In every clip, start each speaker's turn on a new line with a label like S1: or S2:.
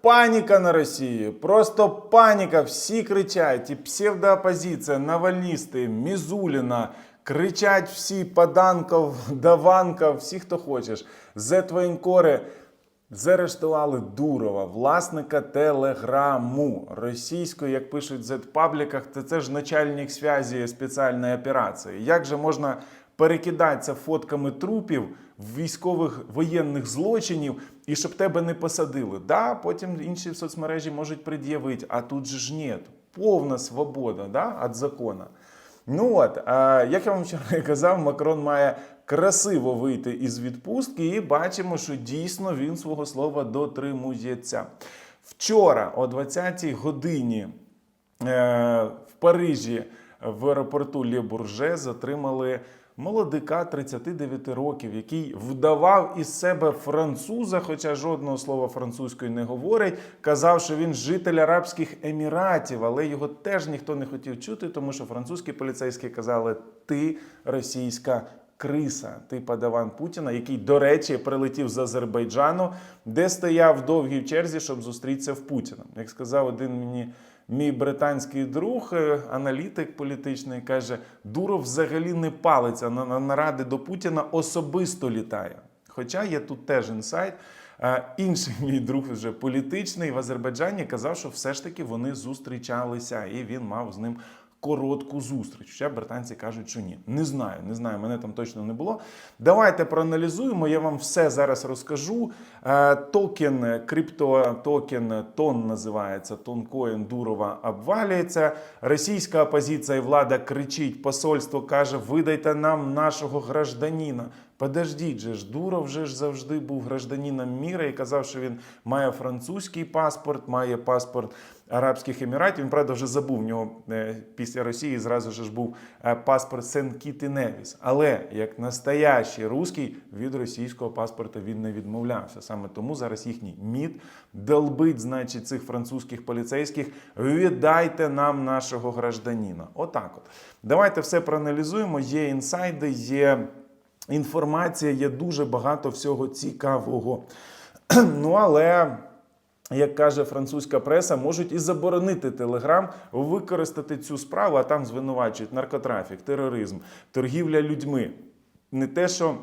S1: Паніка на Росії, просто паніка. Всі кричать, і псевдоопозиція, навальністи, Мізуліна. Кричать всі Паданков, Даванков, всі, хто хочеш. Зетвоєнкори заарештували Дурова, власника телеграму російської, як пишуть в зет-пабліках, це, це ж начальник зв'язі спеціальної операції. Як же можна перекидатися фотками трупів військових воєнних злочинів і щоб тебе не посадили? Да, потім інші в соцмережі можуть пред'явити, а тут же ж ні. Повна свобода да, від закону. Ну от, а, як я вам вчора казав, Макрон має красиво вийти із відпустки, і бачимо, що дійсно він свого слова дотримується. Вчора, о 20-й годині, е, в Парижі в аеропорту Лє Бурже затримали молодика 39 років, який вдавав із себе француза, хоча жодного слова французької не говорить. Казав, що він житель Арабських Еміратів, але його теж ніхто не хотів чути, тому що французькі поліцейські казали: ти російська. Криса, ти падаван Путіна, який, до речі, прилетів з Азербайджану, де стояв довгій черзі, щоб зустрітися в Путіна. Як сказав один мені мій британський друг, е, аналітик політичний, каже: Дуров взагалі не палиться на, на наради до Путіна, особисто літає. Хоча є тут теж інсайт. Е, Інший мій друг вже політичний в Азербайджані казав, що все ж таки вони зустрічалися, і він мав з ним коротку зустріч. Ще британці кажуть, що ні. Не знаю, не знаю, мене там точно не було. Давайте проаналізуємо. Я вам все зараз розкажу. Е, Токен, криптотокен тон називається Тонкоін Дурова обвалюється. Російська опозиція і влада кричить, посольство каже: видайте нам нашого гражданина. Подождіть же ж, Дуров вже ж завжди був гражданином міра і казав, що він має французький паспорт, має паспорт Арабських Еміратів. Він правда вже забув в нього е, після Росії. Зразу ж був е, паспорт Сен-Кіт Невіс. Але як настоящий русський від російського паспорта він не відмовлявся. Саме тому зараз їхній МІД долбить, значить, цих французьких поліцейських. Віддайте нам нашого гражданина. Отак, от давайте все проаналізуємо. Є інсайди, є інформація, є дуже багато всього цікавого. Ну але. Як каже французька преса, можуть і заборонити Телеграм використати цю справу, а там звинувачують наркотрафік, тероризм, торгівля людьми. Не те, що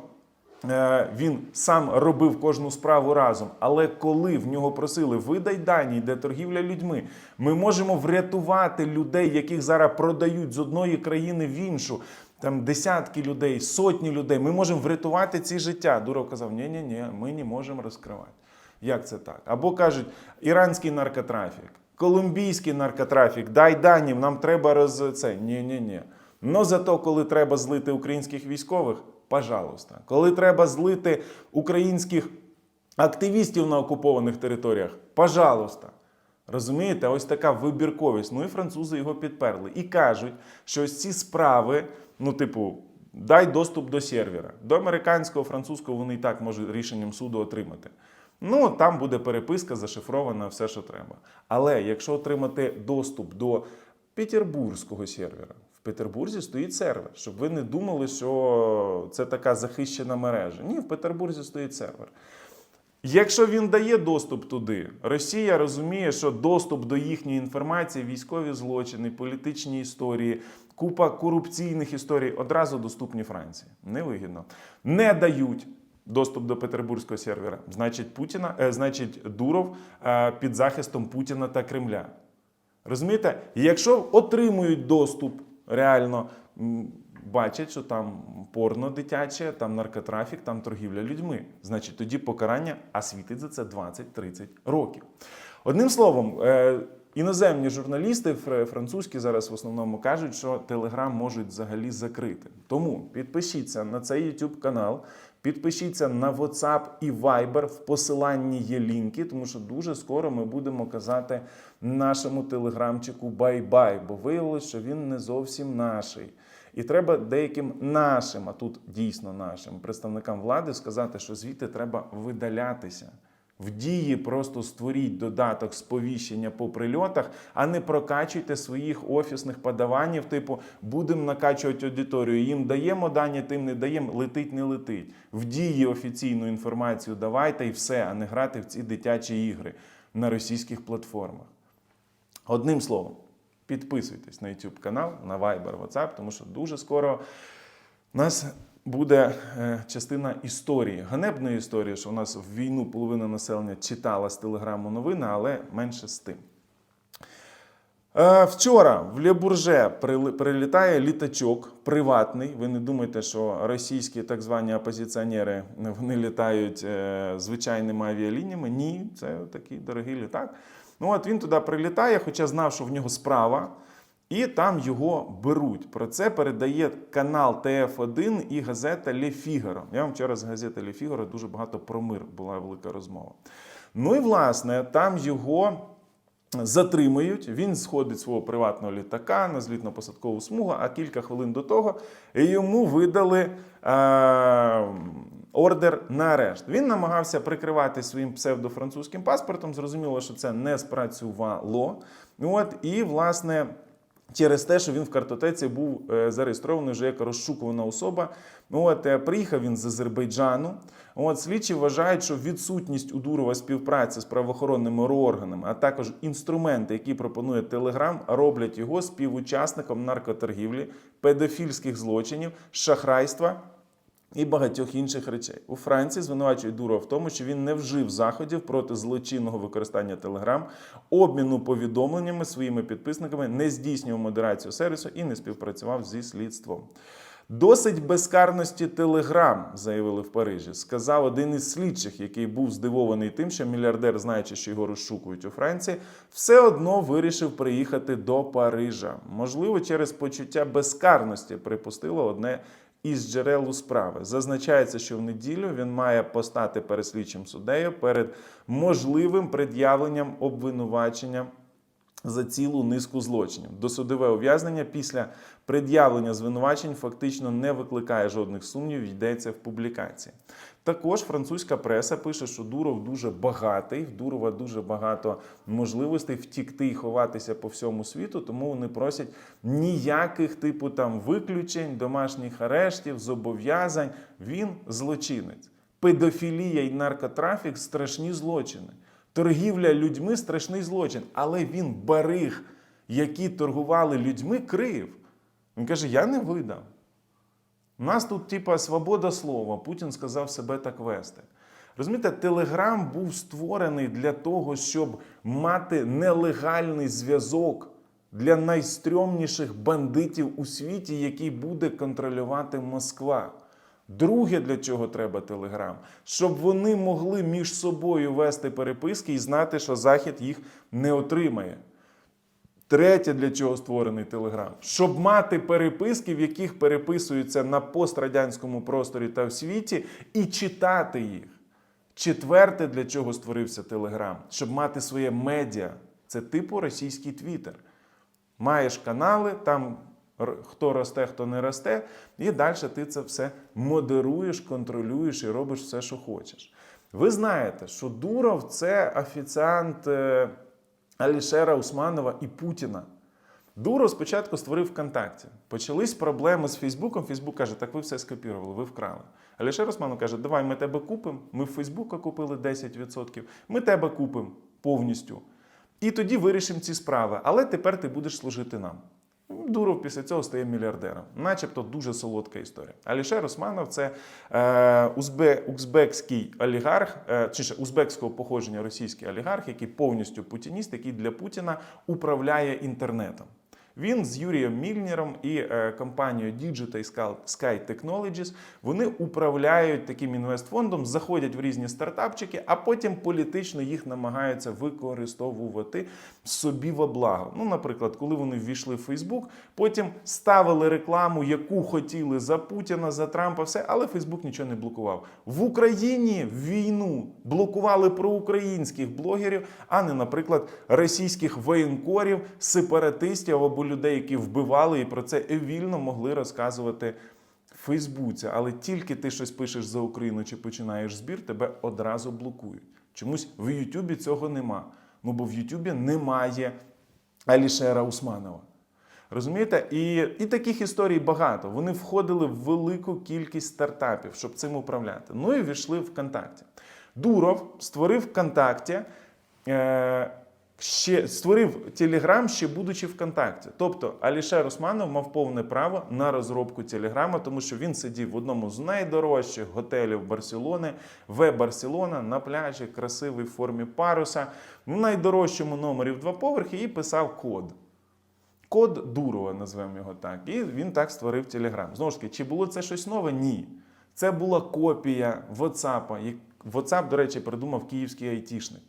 S1: е, він сам робив кожну справу разом, але коли в нього просили видай дані, де торгівля людьми, ми можемо врятувати людей, яких зараз продають з одної країни в іншу. Там десятки людей, сотні людей. Ми можемо врятувати ці життя. Дуров казав: ні, ні, ні, ми не можемо розкривати. Як це так? Або кажуть, іранський наркотрафік, колумбійський наркотрафік, дай дані, нам треба роз це. Ні, ні, ні. Ну зато, коли треба злити українських військових, пожалуйста. Коли треба злити українських активістів на окупованих територіях, пожалуйста. Розумієте, ось така вибірковість. Ну і французи його підперли. І кажуть, що ось ці справи, ну, типу, дай доступ до сервера. До американського, французького вони і так можуть рішенням суду отримати. Ну, там буде переписка, зашифрована, все, що треба. Але якщо отримати доступ до петербурзького сервера, в Петербурзі стоїть сервер, щоб ви не думали, що це така захищена мережа. Ні, в Петербурзі стоїть сервер. Якщо він дає доступ туди, Росія розуміє, що доступ до їхньої інформації, військові злочини, політичні історії, купа корупційних історій одразу доступні Франції. Невигідно. Не дають доступ до петербурзького сервера. Значить, Путіна, е, значить, Дуров е, під захистом Путіна та Кремля. Розумієте? Якщо отримують доступ реально. Бачать, що там порно дитяче, там наркотрафік, там торгівля людьми. Значить, тоді покарання, а світить за це 20-30 років. Одним словом, е, іноземні журналісти, французькі зараз в основному кажуть, що Телеграм можуть взагалі закрити. Тому підпишіться на цей YouTube канал, підпишіться на WhatsApp і Viber. В посиланні є лінки, тому що дуже скоро ми будемо казати нашому телеграмчику бай-бай, бо виявилось, що він не зовсім наший. І треба деяким нашим, а тут дійсно нашим представникам влади сказати, що звідти треба видалятися. В дії просто створіть додаток сповіщення по прильотах, а не прокачуйте своїх офісних подаванів, типу будемо накачувати аудиторію. Їм даємо дані, тим не даємо, летить, не летить. В дії офіційну інформацію давайте і все, а не грати в ці дитячі ігри на російських платформах. Одним словом, підписуйтесь на YouTube канал, на Viber, WhatsApp, тому що дуже скоро нас буде е, частина історії, ганебної історії, що у нас в війну половина населення читала з телеграму новини, але менше з тим. Е, Вчора в Лебурже прилітає літачок приватний. Ви не думайте, що російські так звані опозиціонери вони літають е, звичайними авіалініями. Ні, це такий дорогий літак. Ну от він туди прилітає, хоча знав, що в нього справа, і там його беруть. Про це передає канал ТФ1 і газета Ле Фігаро. Я вам вчора з газети Ле Фігаро дуже багато про мир була велика розмова. Ну і власне там його затримують. Він сходить свого приватного літака на злітно-посадкову смугу, а кілька хвилин до того йому видали е, ордер на арешт. Він намагався прикривати своїм псевдофранцузьким паспортом. Зрозуміло, що це не спрацювало. От, і, власне, через те, що він в картотеці був е, зареєстрований вже як розшукувана особа. От, е, приїхав він з Азербайджану. От, слідчі вважають, що відсутність у Дурова співпраці з правоохоронними органами, а також інструменти, які пропонує Телеграм, роблять його співучасником наркоторгівлі, педофільських злочинів, шахрайства і багатьох інших речей. У Франції звинувачують Дурова в тому, що він не вжив заходів проти злочинного використання Телеграм, обміну повідомленнями своїми підписниками, не здійснював модерацію сервісу і не співпрацював зі слідством. Досить безкарності Телеграм, заявили в Парижі, сказав один із слідчих, який був здивований тим, що мільярдер, знаючи, що його розшукують у Франції, все одно вирішив приїхати до Парижа. Можливо, через почуття безкарності припустило одне із джерел справи. Зазначається, що в неділю він має постати перед слідчим суддею перед можливим пред'явленням обвинувачення за цілу низку злочинів. Досудове ув'язнення після пред'явлення звинувачень фактично не викликає жодних сумнівів, йдеться в публікації. Також французька преса пише, що Дуров дуже багатий, в Дурова дуже багато можливостей втікти і ховатися по всьому світу, тому вони просять ніяких типу там виключень, домашніх арештів, зобов'язань. Він злочинець. Педофілія і наркотрафік страшні злочини. Торгівля людьми страшний злочин, але він бариг, які торгували людьми, крив. Він каже: Я не видав. У нас тут, типа, свобода слова. Путін сказав себе так вести. Розумієте, Телеграм був створений для того, щоб мати нелегальний зв'язок для найстрьомніших бандитів у світі, який буде контролювати Москва. Друге, для чого треба Телеграм, щоб вони могли між собою вести переписки і знати, що Захід їх не отримає. Третє, для чого створений Телеграм, щоб мати переписки, в яких переписуються на пострадянському просторі та в світі, і читати їх. Четверте, для чого створився Телеграм, щоб мати своє медіа. Це типу російський Твіттер. Маєш канали, там хто росте, хто не росте, і далі ти це все модеруєш, контролюєш і робиш все, що хочеш. Ви знаєте, що Дуров це офіціант е, Алішера Усманова і Путіна. Дуро спочатку створив ВКонтакті. Почались проблеми з Фейсбуком. Фейсбук каже, так ви все скопірували, ви вкрали. Алішер Усманов каже, давай ми тебе купимо. Ми в Фейсбука купили 10%, ми тебе купимо повністю. І тоді вирішимо ці справи. Але тепер ти будеш служити нам. Дуров після цього стає мільярдером. Начебто дуже солодка історія. Алішер Османов це е, узбе, узбекський олігарх, е, чи ще узбекського походження російський олігарх, який повністю путініст, який для Путіна управляє інтернетом. Він з Юрієм Мільнером і е, компанією Digita і Sky- Sky Technologies вони управляють таким інвестфондом, заходять в різні стартапчики, а потім політично їх намагаються використовувати собі во благо. Ну, наприклад, коли вони ввійшли в Фейсбук, потім ставили рекламу, яку хотіли за Путіна, за Трампа, все, але Фейсбук нічого не блокував. В Україні війну блокували проукраїнських блогерів, а не, наприклад, російських воєнкорів, сепаратистів або людей, які вбивали і про це вільно могли розказувати в Фейсбуці. Але тільки ти щось пишеш за Україну чи починаєш збір, тебе одразу блокують. Чомусь в Ютубі цього нема. Ну бо в Ютубі немає Алішера Усманова. Розумієте? І, і таких історій багато. Вони входили в велику кількість стартапів, щоб цим управляти. Ну і війшли в ВКонтакті. Дуров створив ВКонтакті, е, ще, створив Телеграм, ще будучи ВКонтакті. Тобто Алішер Усманов мав повне право на розробку Телеграма, тому що він сидів в одному з найдорожчих готелів Барселони, В Барселона на пляжі, красивий в формі паруса, в найдорожчому номері в два поверхи і писав код. Код Дурова, назвемо його так. І він так створив Телеграм. Знову ж таки, чи було це щось нове? Ні. Це була копія WhatsApp. WhatsApp, до речі, придумав київський айтішник.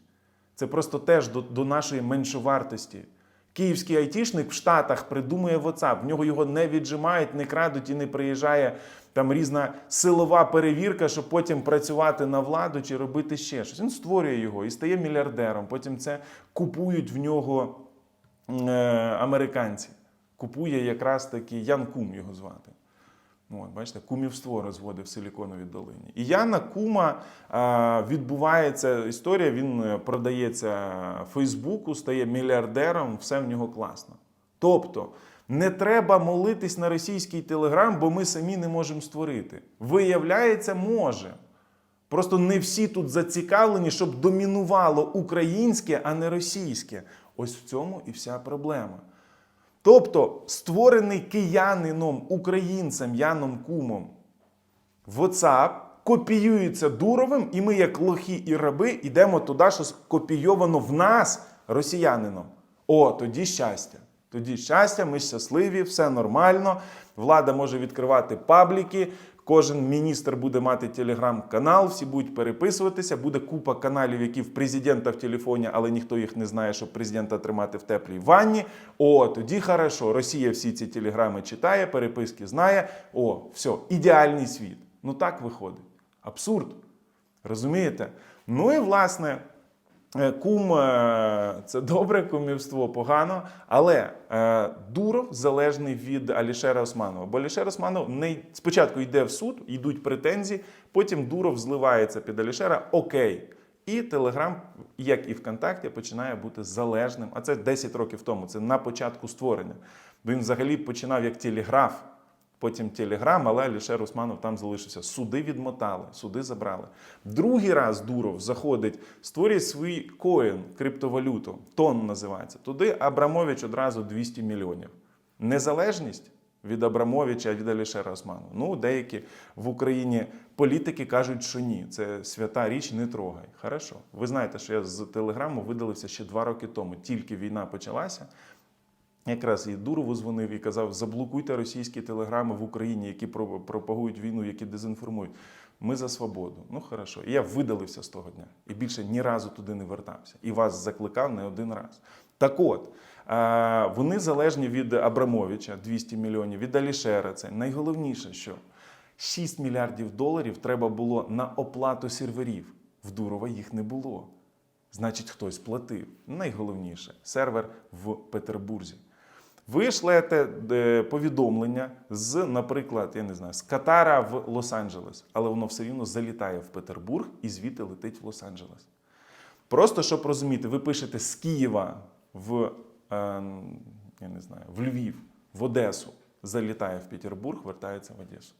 S1: Це просто теж до, до нашої меншовартості. Київський айтішник в Штатах придумує WhatsApp. В нього його не віджимають, не крадуть і не приїжджає там різна силова перевірка, щоб потім працювати на владу чи робити ще щось. Він створює його і стає мільярдером. Потім це купують в нього е, американці. Купує якраз таки Ян Кум його звати. Ну, От, бачите, кумівство розводив в Силіконовій долині. І Яна Кума відбувається історія. Він е, продається Фейсбуку, стає мільярдером, все в нього класно. Тобто не треба молитись на російський телеграм, бо ми самі не можемо створити. Виявляється, може. Просто не всі тут зацікавлені, щоб домінувало українське, а не російське. Ось в цьому і вся проблема. Тобто, створений киянином, українцем Яном Кумом WhatsApp копіюється Дуровим, і ми, як лохи і раби, йдемо туди, що скопійовано в нас росіянином. О, тоді щастя. Тоді щастя, ми щасливі, все нормально. Влада може відкривати пабліки. Кожен міністр буде мати телеграм-канал, всі будуть переписуватися. Буде купа каналів, які в президента в телефоні, але ніхто їх не знає, щоб президента тримати в теплій ванні. О, тоді хорошо. Rosія всі ці телеграми читає, переписки знає. О, все, ідеальний світ. Ну так виходить. Абсурд. Розумієте? Ну і власне. Е, Кум е, це добре, кумівство погано, але е, Дуров залежний від Алішера Османова. Бо Алішер Османов не спочатку йде в суд, йдуть претензії, потім Дуров зливається під Алішера. Окей. І Телеграм, як і ВКонтакті, починає бути залежним. А це 10 років тому. Це на початку створення. Він взагалі починав як телеграф. Потім Телеграм, але Алішер Усманов там залишився. Суди відмотали, суди забрали. Другий раз Дуров заходить, створює свій коін, криптовалюту, тон називається. Туди Абрамович одразу 200 мільйонів. Незалежність від Абрамовича від Алішера Османова. Ну, деякі в Україні політики кажуть, що ні. Це свята річ, не трогай. Хорошо. Ви знаєте, що я з Телеграму видалився ще два роки тому. Тільки війна почалася. Якраз і Дурову дзвонив і казав: заблокуйте російські телеграми в Україні, які про- пропагують війну, які дезінформують. Ми за свободу. Ну хорошо. І я видалився з того дня і більше ні разу туди не вертався. І вас закликав не один раз. Так от, е, вони залежні від Абрамовича 200 мільйонів, від Алішера. Це найголовніше, що 6 мільярдів доларів треба було на оплату серверів. В Дурова їх не було. Значить, хтось платив. Найголовніше сервер в Петербурзі. Ви шлете е, повідомлення з, наприклад, я не знаю, з Катара в Лос-Анджелес, але воно все рівно залітає в Петербург і звідти летить в Лос-Анджелес. Просто щоб розуміти, ви пишете з Києва в, е, я не знаю, в Львів, в Одесу, залітає в Петербург, вертається в Одесу.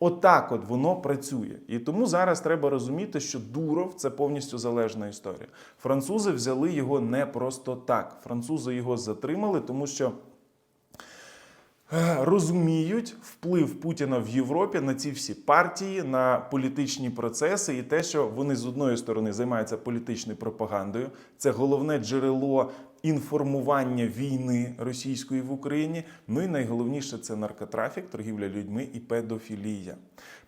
S1: Отак от воно працює. І тому зараз треба розуміти, що Дуров це повністю залежна історія. Французи взяли його не просто так. Французи його затримали, тому що розуміють вплив Путіна в Європі на ці всі партії, на політичні процеси, і те, що вони з одної сторони займаються політичною пропагандою. Це головне джерело інформування війни російської в Україні. Ну і найголовніше це наркотрафік, торгівля людьми і педофілія.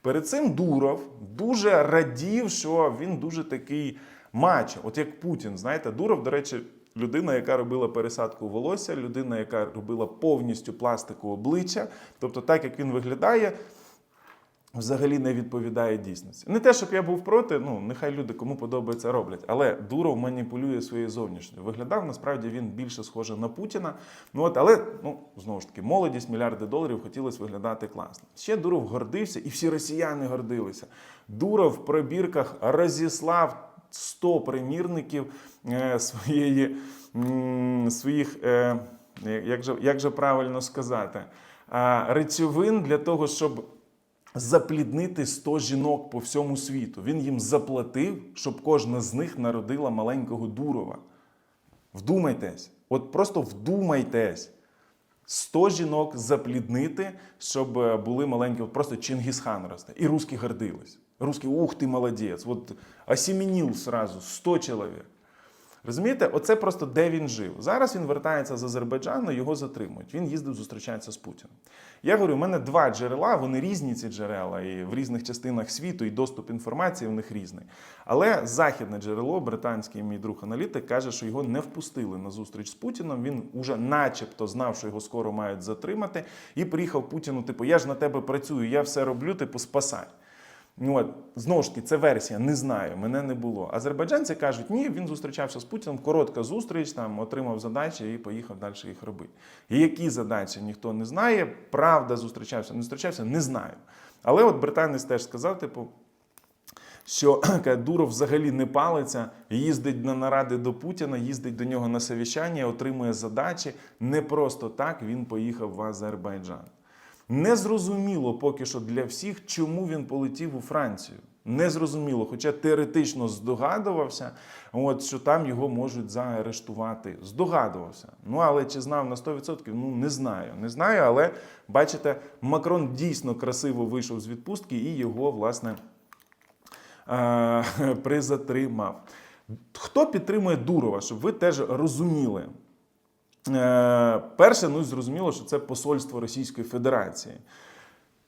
S1: Перед цим Дуров дуже радів, що він дуже такий мачо, от як Путін. Знаєте, Дуров, до речі, людина, яка робила пересадку волосся, людина, яка робила повністю пластику обличчя. Тобто, так як він виглядає, взагалі не відповідає дійсності. Не те, щоб я був проти, ну нехай люди кому подобається роблять. Але Дуров маніпулює своєю зовнішньою. Виглядав насправді він більше схожий на Путіна. Ну от, але ну знову ж таки, молодість, мільярди доларів хотілося виглядати класно. Ще Дуров гордився, і всі росіяни гордилися. Дуров в пробірках розіслав 100 примірників е, своєї, своїх, е, як, же, як же правильно сказати, речовин для того, щоб запліднити 100 жінок по всьому світу. Він їм заплатив, щоб кожна з них народила маленького Дурова. Вдумайтесь, от просто вдумайтесь. 100 жінок запліднити, щоб е, були маленькі, от просто Чингісхан росте. І русські гордились. Русські, ух ти, молодець. От осімінів сразу 100 чоловік. Розумієте, оце просто де він жив. Зараз він вертається з Азербайджану, його затримують. Він їздив, зустрічається з Путіним. Я говорю, у мене два джерела, вони різні ці джерела, і в різних частинах світу, і доступ інформації в них різний. Але західне джерело, британський мій друг аналітик, каже, що його не впустили на зустріч з Путіном. Він уже, начебто, знав, що його скоро мають затримати, і приїхав Путіну, типу, я ж на тебе працюю, я все роблю, типу, спасай. Ну, От, знову ж таки, це версія, не знаю, мене не було. Азербайджанці кажуть, ні, він зустрічався з Путіним, коротка зустріч, там отримав задачі і поїхав далі їх робити. І які задачі ніхто не знає. Правда, зустрічався, не зустрічався, не знаю. Але от британець теж сказав, типу, що Дуров взагалі не палиться, їздить на наради до Путіна, їздить до нього на совіщання, отримує задачі. Не просто так він поїхав в Азербайджан. Незрозуміло поки що для всіх, чому він полетів у Францію. Незрозуміло, хоча теоретично здогадувався, от, що там його можуть заарештувати. Здогадувався. Ну але чи знав на 100%? Ну не знаю. Не знаю, але бачите, Макрон дійсно красиво вийшов з відпустки і його, власне, е, призатримав. Хто підтримує Дурова, щоб ви теж розуміли? Е, Перше, ну зрозуміло, що це посольство Російської Федерації.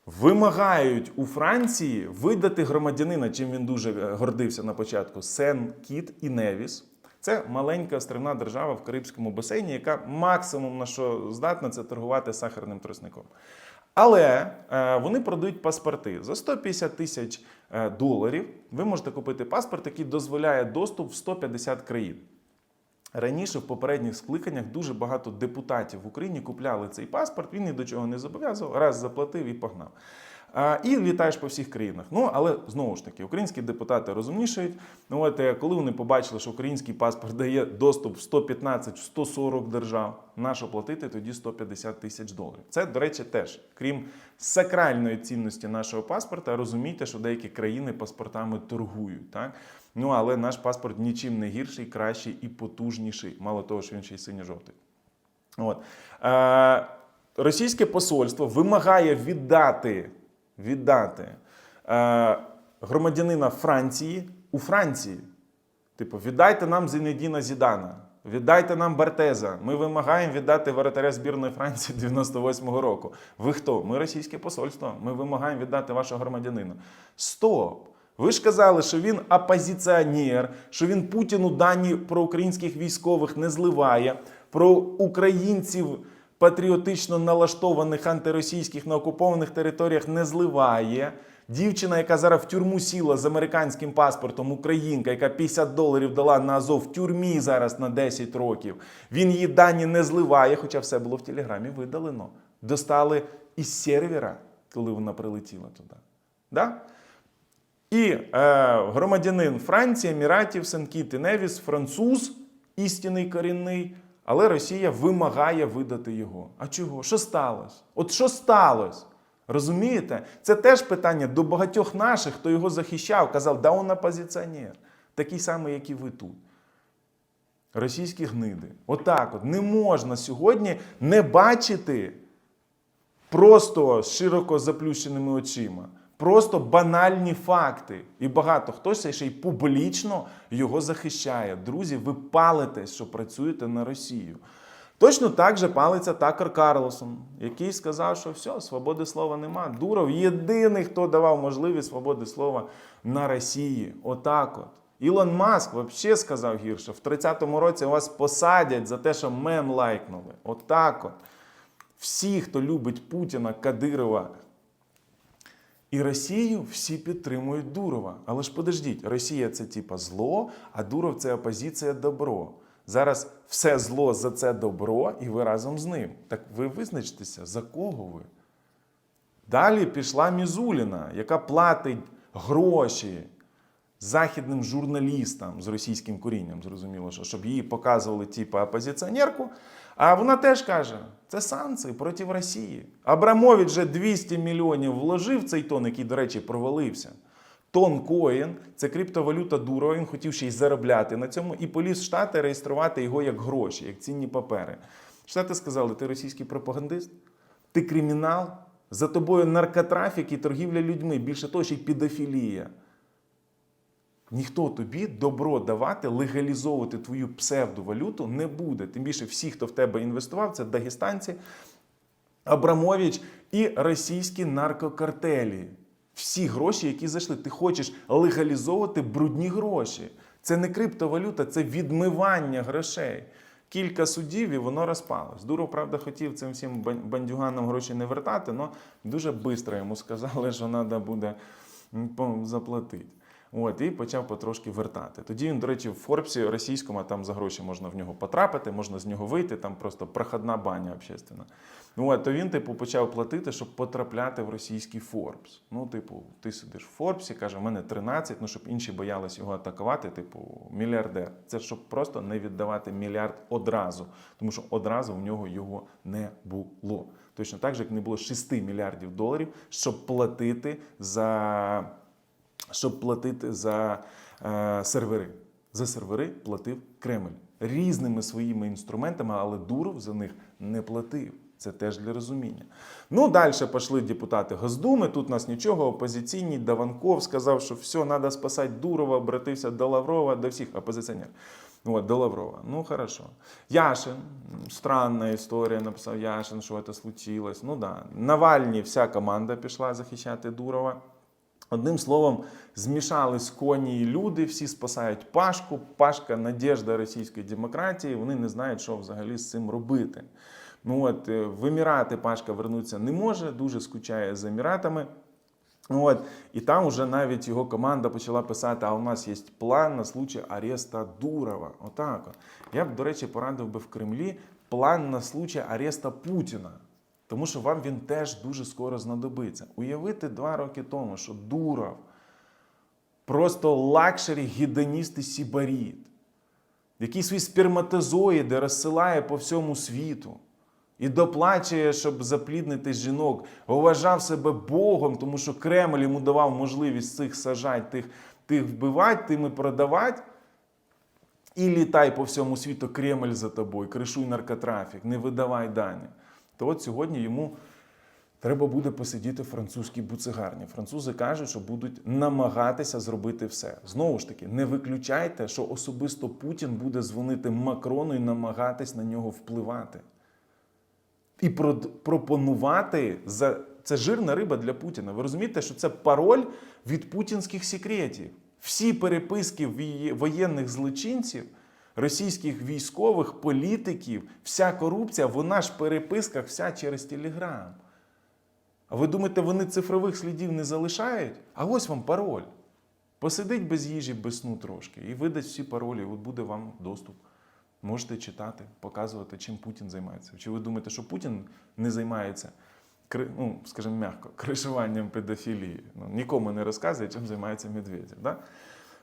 S1: Вимагають у Франції видати громадянина, чим він дуже е, гордився на початку, Сен Кіт і Невіс. Це маленька острівна держава в Карибському басейні, яка максимум на що здатна, це торгувати сахарним тросником. Але е, вони продають паспорти за 150 тисяч доларів. Ви можете купити паспорт, який дозволяє доступ в 150 країн. Раніше в попередніх скликаннях дуже багато депутатів в Україні купляли цей паспорт, він ні до чого не зобов'язував, раз заплатив і погнав. А, І літаєш по всіх країнах. Ну але знову ж таки, українські депутати розумнішають. Ну от е, коли вони побачили, що український паспорт дає доступ в 115-140 держав, на що платити тоді 150 тисяч доларів. Це, до речі, теж крім сакральної цінності нашого паспорта, розумійте, що деякі країни паспортами торгують. Так? Ну але наш паспорт нічим не гірший, кращий і потужніший. Мало того, що він ще й синьо-жовтий. От. Е, російське посольство вимагає віддати, віддати е, громадянина Франції у Франції. Типу, віддайте нам Зінедіна Зідана, віддайте нам Бартеза. Ми вимагаємо віддати воротаря збірної Франції 98-го року. Ви хто? Ми російське посольство. Ми вимагаємо віддати вашого громадянина. Стоп! Ви ж казали, що він опозиціонер, що він Путіну дані про українських військових не зливає, про українців патріотично налаштованих антиросійських на окупованих територіях не зливає. Дівчина, яка зараз в тюрму сіла з американським паспортом, українка, яка 50 доларів дала на Азов в тюрмі зараз на 10 років. Він її дані не зливає, хоча все було в телеграмі видалено. Достали із сервера, коли вона прилетіла туди. Да? І е, громадянин Франції, Еміратів, Сен-Кіт і Невіс, француз, істинний корінний, але Росія вимагає видати його. А чого? Що сталося? От що сталося? Розумієте? Це теж питання до багатьох наших, хто його захищав, казав, да он опозиціонер. Такий самий, як і ви тут. Російські гниди. Отак от. Не можна сьогодні не бачити просто з широко заплющеними очима. Просто банальні факти. І багато хтось ще й публічно його захищає. Друзі, ви палитесь, що працюєте на Росію. Точно так же палиться Такер Карлсон, який сказав, що все, свободи слова нема. Дуров єдиний, хто давав можливість свободи слова на Росії. Отак от. Ілон Маск взагалі сказав гірше, в 30-му році вас посадять за те, що мем лайкнули. Отак от. Всі, хто любить Путіна, Кадирова, і Росію всі підтримують Дурова. Але ж подождіть, Росія це типа зло, а Дуров це опозиція добро. Зараз все зло за це добро, і ви разом з ним. Так ви визначтеся, за кого ви? Далі пішла Мізуліна, яка платить гроші західним журналістам з російським корінням, зрозуміло, що щоб її показували типу опозиціонерку. А вона теж каже: це санкції проти Росії. Абрамович вже 200 мільйонів вложив цей тон, який, до речі, провалився. Тон коін це криптовалюта Дурова. Він хотів ще й заробляти на цьому і поліз в Штати реєструвати його як гроші, як цінні папери. Штати сказали: ти російський пропагандист, ти кримінал, за тобою наркотрафік і торгівля людьми. Більше того, ще й педофілія. Ніхто тобі добро давати, легалізовувати твою псевдовалюту не буде. Тим більше всі, хто в тебе інвестував, це дагестанці, Абрамович і російські наркокартелі. Всі гроші, які зайшли, ти хочеш легалізовувати брудні гроші. Це не криптовалюта, це відмивання грошей. Кілька судів і воно розпалось. Дуров, правда, хотів цим всім бан- бандюганам гроші не вертати, але дуже швидко йому сказали, що треба буде заплатити. От, і почав потрошки вертати. Тоді він, до речі, в Форбсі російському, там за гроші можна в нього потрапити, можна з нього вийти, там просто проходна баня общественна. Ну, от, то він, типу, почав платити, щоб потрапляти в російський Форбс. Ну, типу, ти сидиш в Форбсі, каже, в мене 13, ну, щоб інші боялись його атакувати, типу, мільярдер. Це щоб просто не віддавати мільярд одразу, тому що одразу в нього його не було. Точно так же, як не було 6 мільярдів доларів, щоб платити за щоб платити за е, сервери. За сервери платив Кремль різними своїми інструментами, але Дуров за них не платив. Це теж для розуміння. Ну, далі пішли депутати Госдуми. Тут нас нічого, опозиційні. Даванков сказав, що все, треба спасати Дурова, обратився до Лаврова, до всіх опозиціонерів. Вот, до Лаврова. Ну, хорошо. Яшин, странна історія, написав Яшин, що це случилось. Ну да. Навальні вся команда пішла захищати Дурова. Одним словом, змішались коні і люди, всі спасають Пашку. Пашка надіжда російської демократії. Вони не знають, що взагалі з цим робити. Ну от е, в Пашка вернутися не може, дуже скучає за Еміратами. Ну От, і там уже навіть його команда почала писати: а у нас є план на случай ареста Дурова. Отак. От. Я б, до речі, порадив би в Кремлі план на случай ареста Путіна. Тому що вам він теж дуже скоро знадобиться. Уявити два роки тому, що Дуров просто лакшері гідоніст сібаріт, який свої сперматозоїди розсилає по всьому світу і доплачує, щоб запліднити жінок, вважав себе Богом, тому що Кремль йому давав можливість цих сажати, тих, тих вбивати, тим і продавати. І літай по всьому світу Кремль за тобою, кришуй наркотрафік, не видавай дані. То от сьогодні йому треба буде посидіти в французькій буцегарні. Французи кажуть, що будуть намагатися зробити все. Знову ж таки, не виключайте, що особисто Путін буде дзвонити Макрону і намагатись на нього впливати. І пропонувати за це жирна риба для Путіна. Ви розумієте, що це пароль від путінських секретів. Всі переписки воєнних злочинців, російських військових, політиків, вся корупція, вона ж в переписках вся через Телеграм. А ви думаєте, вони цифрових слідів не залишають? А ось вам пароль. Посидить без їжі, без сну трошки і видасть всі паролі, і от буде вам доступ. Можете читати, показувати, чим Путін займається. Чи ви думаєте, що Путін не займається, ну, скажімо м'яко, кришуванням педофілії? Ну, нікому не розказує, чим займається Медведєв. Да?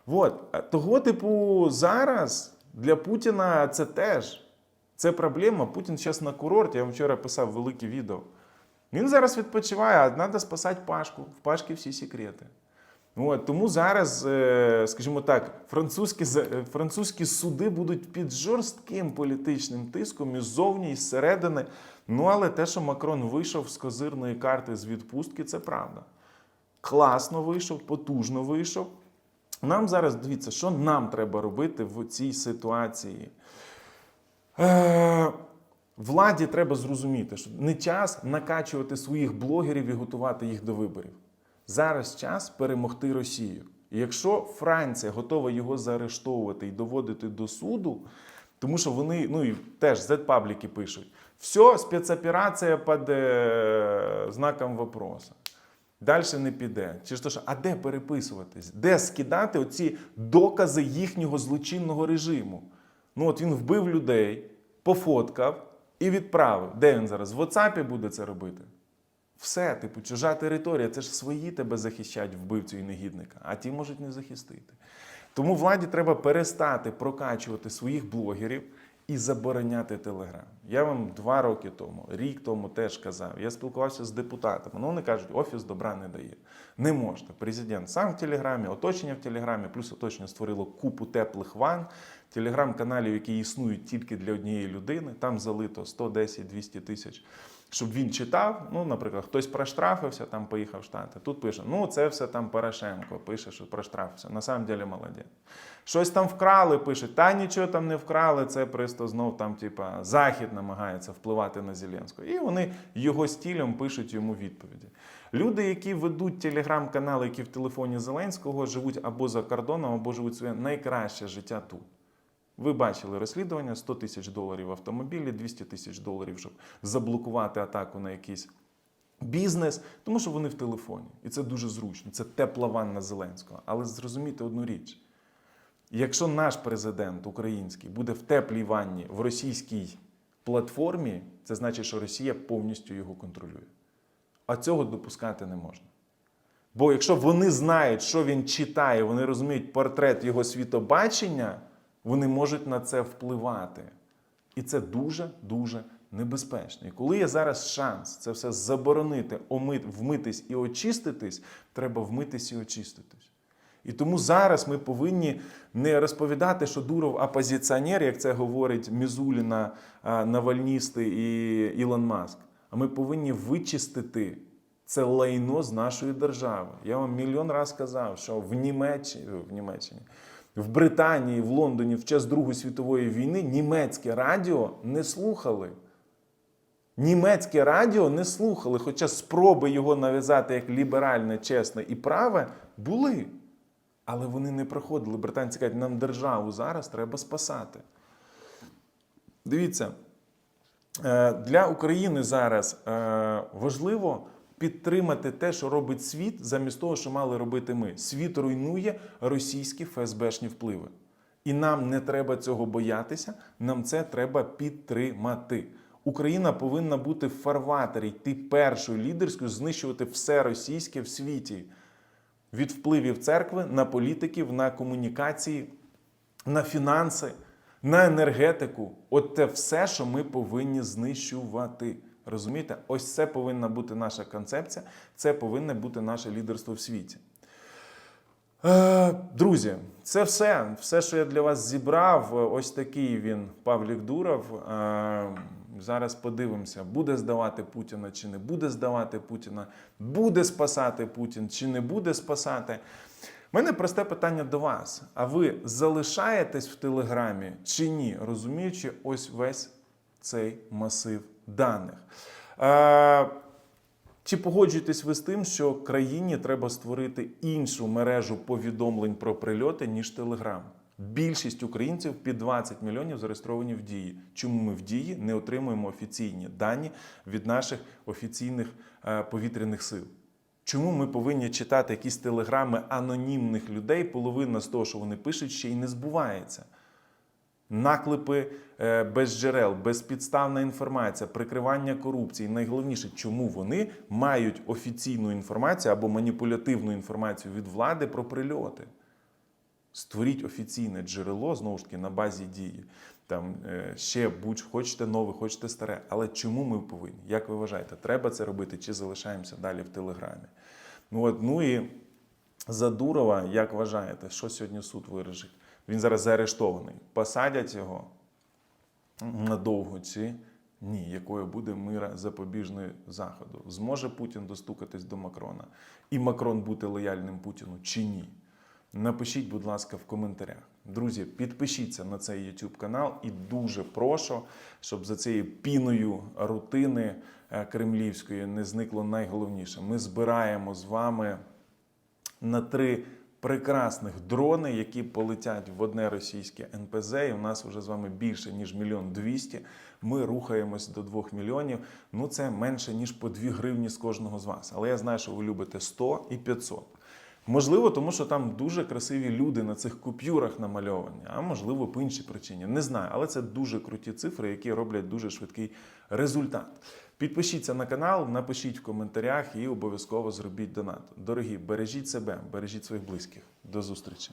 S1: От. Того, типу, зараз для Путіна це теж це проблема. Путін зараз на курорті. Я вам вчора писав велике відео. Він зараз відпочиває, а треба спасати Пашку. В Пашки всі секрети. От, тому зараз, е, скажімо так, французькі, е, французькі суди будуть під жорстким політичним тиском і ззовні, і зсередини. Ну, але те, що Макрон вийшов з козирної карти з відпустки, це правда. Класно вийшов, потужно вийшов. Нам зараз дивіться, що нам треба робити в цій ситуації. Е, владі треба зрозуміти, що не час накачувати своїх блогерів і готувати їх до виборів. Зараз час перемогти Росію. І якщо Франція готова його заарештовувати і доводити до суду, тому що вони, ну і теж Z-пабліки пишуть, все, спецоперація під е, знаком вопроса. Далі не піде. Чи ж то, що, а де переписуватись? Де скидати оці докази їхнього злочинного режиму? Ну, от він вбив людей, пофоткав і відправив. Де він зараз? В WhatsApp буде це робити? Все, типу, чужа територія, це ж свої тебе захищають вбивцю і негідника, а ті можуть не захистити. Тому владі треба перестати прокачувати своїх блогерів і забороняти Телеграм. Я вам два роки тому, рік тому теж казав. Я спілкувався з депутатами. Ну, вони кажуть, офіс добра не дає. Не можна. Президент сам в Телеграмі, оточення в Телеграмі, плюс оточення створило купу теплих ван, телеграм-каналів, які існують тільки для однієї людини. Там залито 110-200 тисяч. Щоб він читав, ну, наприклад, хтось проштрафився, там поїхав в Штати. Тут пише: ну це все там Порошенко, пише, що проштрафився. На самом деле молодець. Щось там вкрали, пишуть, та нічого там не вкрали, це просто знов там, типа, Захід намагається впливати на Зеленського. І вони його стілем пишуть йому відповіді. Люди, які ведуть телеграм-канали, які в телефоні Зеленського, живуть або за кордоном, або живуть своє найкраще життя тут. Ви бачили розслідування: 100 тисяч доларів автомобілі, 200 тисяч доларів, щоб заблокувати атаку на якийсь бізнес, тому що вони в телефоні. І це дуже зручно. Це тепла ванна Зеленського. Але зрозумійте одну річ: якщо наш президент український буде в теплій ванні в російській платформі, це значить, що Росія повністю його контролює. А цього допускати не можна. Бо якщо вони знають, що він читає, вони розуміють портрет його світобачення, вони можуть на це впливати. І це дуже-дуже небезпечно. І коли є зараз шанс це все заборонити, омит, вмитись і очиститись, треба вмитись і очиститись. І тому зараз ми повинні не розповідати, що Дуров опозиціонер, як це говорить Мізуліна, Навальністи і Ілон Маск. А ми повинні вичистити це лайно з нашої держави. Я вам мільйон раз казав, що в Німеччині, в Німеччині, в Британії, в Лондоні в час Другої світової війни німецьке радіо не слухали. Німецьке радіо не слухали, хоча спроби його нав'язати як ліберальне, чесне і праве були. Але вони не проходили. Британці кажуть, нам державу зараз треба спасати. Дивіться, е, для України зараз е, важливо підтримати те, що робить світ, замість того, що мали робити ми. Світ руйнує російські ФСБшні впливи. І нам не треба цього боятися, нам це треба підтримати. Україна повинна бути в фарватері, йти першою лідерською, знищувати все російське в світі. Від впливів церкви на політиків, на комунікації, на фінанси, на енергетику. От те все, що ми повинні знищувати. Розумієте? Ось це повинна бути наша концепція, це повинне бути наше лідерство в світі. Е, Друзі, це все. Все, що я для вас зібрав. Ось такий він, Павлік Дуров. Е, Зараз подивимося, буде здавати Путіна чи не буде здавати Путіна, буде спасати Путін чи не буде спасати. У мене просте питання до вас. А ви залишаєтесь в Телеграмі чи ні, розуміючи ось весь цей масив даних? Е, чи погоджуєтесь ви з тим, що країні треба створити іншу мережу повідомлень про прильоти, ніж Телеграм? Більшість українців під 20 мільйонів зареєстровані в дії. Чому ми в дії не отримуємо офіційні дані від наших офіційних е, повітряних сил? Чому ми повинні читати якісь телеграми анонімних людей? Половина з того, що вони пишуть, ще й не збувається. Наклепи е, без джерел, безпідставна інформація, прикривання корупції. Найголовніше, чому вони мають офіційну інформацію або маніпулятивну інформацію від влади про прильоти. Створіть офіційне джерело знову ж таки на базі дії. Там е, ще будь хочете нове, хочете старе. Але чому ми повинні? Як ви вважаєте, треба це робити чи залишаємося далі в Телеграмі? Ну от ну і за Дурова, як вважаєте, що сьогодні суд вирішить? Він зараз заарештований. Посадять його надовго чи ні, якою буде мира запобіжної заходу? Зможе Путін достукатись до Макрона і Макрон бути лояльним Путіну чи ні? Напишіть, будь ласка, в коментарях. Друзі, підпишіться на цей YouTube канал і дуже прошу, щоб за цією піною рутини е, кремлівської не зникло найголовніше. Ми збираємо з вами на три прекрасних дрони, які полетять в одне російське НПЗ. І у нас вже з вами більше ніж мільйон двісті. Ми рухаємось до двох мільйонів. Ну це менше ніж по 2 гривні з кожного з вас. Але я знаю, що ви любите 100 і 500. Можливо, тому що там дуже красиві люди на цих купюрах намальовані, а можливо, по іншій причині. Не знаю, але це дуже круті цифри, які роблять дуже швидкий результат. Підпишіться на канал, напишіть в коментарях і обов'язково зробіть донат. Дорогі, бережіть себе, бережіть своїх близьких. До зустрічі!